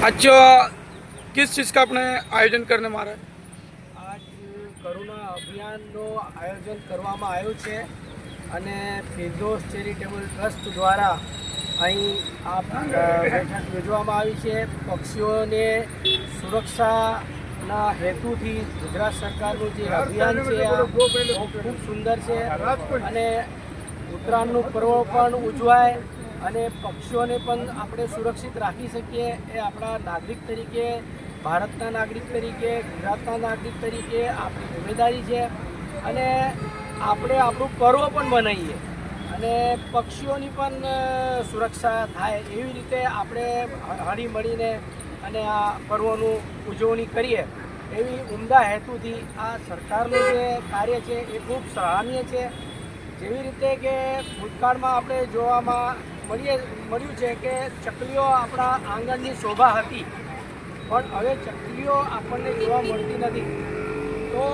आज किस चीज़ का आपने आयोजन करने मारा है આજ કરુણા અભિયાનનું આયોજન કરવામાં આવ્યું છે અને ફિરદોસ ચેરિટેબલ ટ્રસ્ટ દ્વારા અહીં આ અ, બેઠક યોજવામાં આવી છે પક્ષીઓને સુરક્ષાના હેતુથી ગુજરાત સરકારનું જે અભિયાન છે આ બહુ ખૂબ સુંદર છે અને ઉત્તરાયણનું પર્વ પણ ઉજવાય અને પક્ષીઓને પણ આપણે સુરક્ષિત રાખી શકીએ એ આપણા નાગરિક તરીકે, ભારતના નાગરિક તરીકે, ગુજરાતના નાગરિક તરીકે આપણી જિમ્મેદારી છે. અને આપણે આપણું પર્વ પણ બનાવીએ અને પક્ષીઓની પણ સુરક્ષા થાય એવી રીતે આપણે હળી મળીને અને આ પર્વનું ઉજવણી કરીએ. એવી ઉમદા હેતુથી આ સરકારનું જે કાર્ય છે એ ખૂબ સરાહનીય છે. જેવી રીતે કે ભૂતકાળમાં આપણે જોવામાં મળીએ, મળ્યું છે કે ચકલીઓ આપણા આંગણની શોભા હતી, પણ હવે ચકલીઓ આપણને જોવા મળતી નથી. તો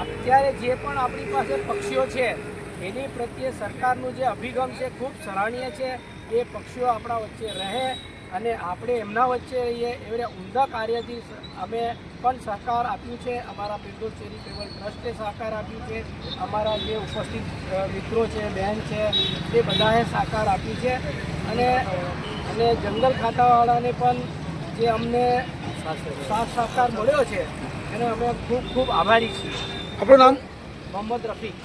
અત્યારે જે પણ આપણી પાસે પક્ષીઓ છે, એની પ્રત્યે સરકારનું જે અભિગમ છે, ખૂબ સરાહનીય છે, એ પક્ષીઓ આપણા વચ્ચે રહે અને આપણે એમના વચ્ચે રહીએ એવા ઉમદા કાર્યથી અમે પણ સહકાર આપ્યું છે. અમારા ફિરદોસ ચેરિટેબલ ટ્રસ્ટે સહકાર આપ્યું છે. અમારા જે ઉપસ્થિત મિત્રો છે બહેન છે એ બધાએ સહકાર આપ્યું છે. અને અને જંગલ ખાતાવાળાને પણ જે અમને સાથ સહકાર મળ્યો છે એને અમે ખૂબ ખૂબ આભારી છીએ. આપણું નામ? મોહમ્મદ રફીક.